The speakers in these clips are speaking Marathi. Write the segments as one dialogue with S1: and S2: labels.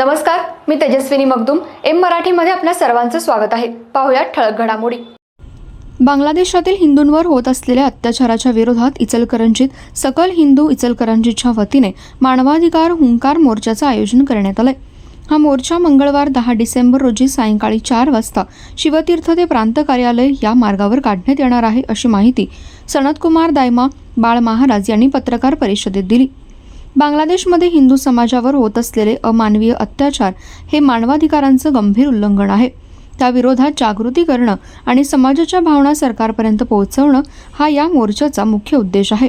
S1: नमस्कार मी तेजस्विनी मगदुम. एम मराठीमध्ये आपल्या सर्वांचं स्वागत आहे. पाहुयात ठळक घडामोडी. बांगलादेशातील हिंदूंवर होत असलेल्या अत्याचाराच्या विरोधात इचलकरंजीत सकल हिंदू इचलकरंजीच्या वतीने मानवाधिकार हुंकार मोर्चाचं आयोजन करण्यात आलंय. हा मोर्चा मंगळवार दहा डिसेंबर रोजी सायंकाळी चार वाजता शिवतीर्थ ते प्रांत कार्यालय या मार्गावर काढण्यात येणार आहे अशी माहिती सनतकुमार दायमा बाळ महाराज यांनी पत्रकार परिषदेत दिली. बांगलादेशमध्ये हिंदू समाजावर होत असलेले अमानवीय अत्याचार हे मानवाधिकारांचं गंभीर उल्लंघन आहे. त्याविरोधात जागृती करणं आणि समाजाच्या भावना सरकारपर्यंत पोहोचवणं हा या मोर्चाचा मुख्य उद्देश आहे.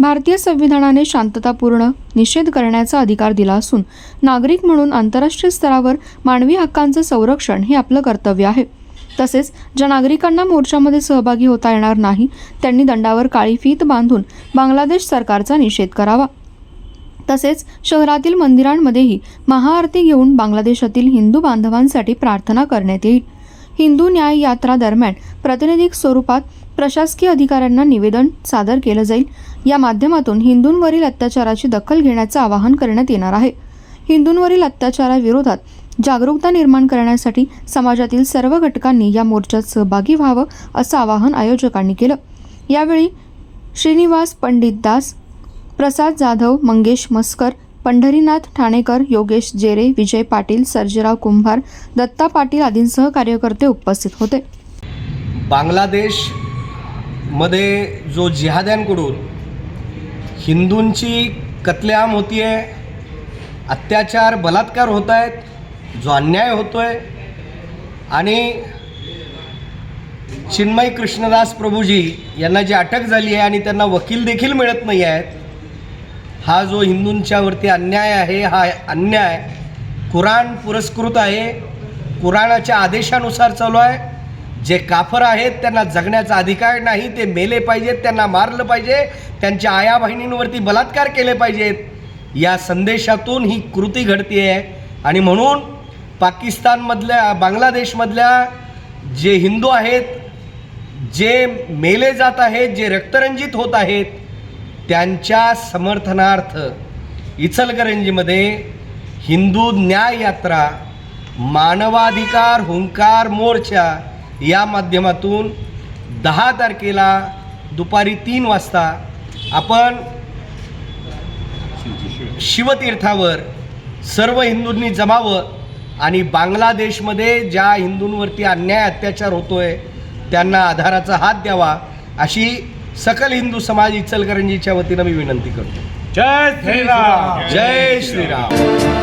S1: भारतीय संविधानाने शांततापूर्ण निषेध करण्याचा अधिकार दिला असून नागरिक म्हणून आंतरराष्ट्रीय स्तरावर मानवी हक्कांचं संरक्षण हे आपलं कर्तव्य आहे. तसेच ज्या नागरिकांना मोर्चामध्ये सहभागी होता येणार नाही त्यांनी दंडावर काळी फीत बांधून बांगलादेश सरकारचा निषेध करावा. तसेच शहरातील मंदिरांमध्येही महाआरती घेऊन बांगलादेशातील हिंदू बांधवांसाठी प्रार्थना करण्यात येईल. हिंदू न्याय यात्रा दरम्यान प्रातिनिधिक स्वरूपात प्रशासकीय अधिकाऱ्यांना निवेदन सादर केलं जाईल. या माध्यमातून हिंदूंवरील अत्याचाराची दखल घेण्याचं आवाहन करण्यात येणार आहे. हिंदूंवरील अत्याचाराविरोधात जागरूकता निर्माण करण्यासाठी समाजातील सर्व घटकांनी या मोर्चात सहभागी व्हावं असं आवाहन आयोजकांनी केलं. यावेळी श्रीनिवास पंडित दास प्रसाद जाधव मंगेश मस्कर पंढरीनाथ ठाणेकर योगेश जेरे विजय पाटील सर्जेराव कुंभार दत्ता पाटील आदींसह कार्यकर्ते उपस्थित होते.
S2: बांगलादेशमध्ये जो जिहाद्यांकडून हिंदूंची कत्लेआम होती आहे अत्याचार बलात्कार होत आहेत जो अन्याय होतो आहे आणि चिन्मय कृष्णदास प्रभूजी यांना जी अटक झाली आहे आणि त्यांना वकील देखील मिळत नाही आहेत हा जो हिंदूंच्यावरती अन्याय आहे हा अन्याय कुराण पुरस्कृत आहे. कुराणाच्या आदेशानुसार चालू आहे. जे काफर आहेत त्यांना जगण्याचा अधिकार नाही. ते मेले पाहिजेत त्यांना मारलं पाहिजे. त्यांच्या आया बहिणींवरती बलात्कार केले पाहिजेत. या संदेशातून ही कृती घडती आहे आणि म्हणून पाकिस्तानमधल्या बांगलादेशमधल्या जे हिंदू आहेत जे मेले जात आहेत जे रक्तरंजित होत आहेत त्यांच्या समर्थनार्थ इचलकरंजीमध्ये हिंदू न्याय यात्रा मानवाधिकार हुंकार मोर्चा या माध्यमातून दहा तारखेला दुपारी तीन वाजता आपण शिवतीर्थावर सर्व हिंदूंनी जमावं आणि बांगलादेशमध्ये ज्या हिंदूंवरती अन्याय अत्याचार होतोय त्यांना आधाराचा हात द्यावा अशी सकल हिंदू समाज इचलकरंजीच्या वतीनं मी विनंती करतो.
S3: जय श्रीराम.
S2: जय श्रीराम.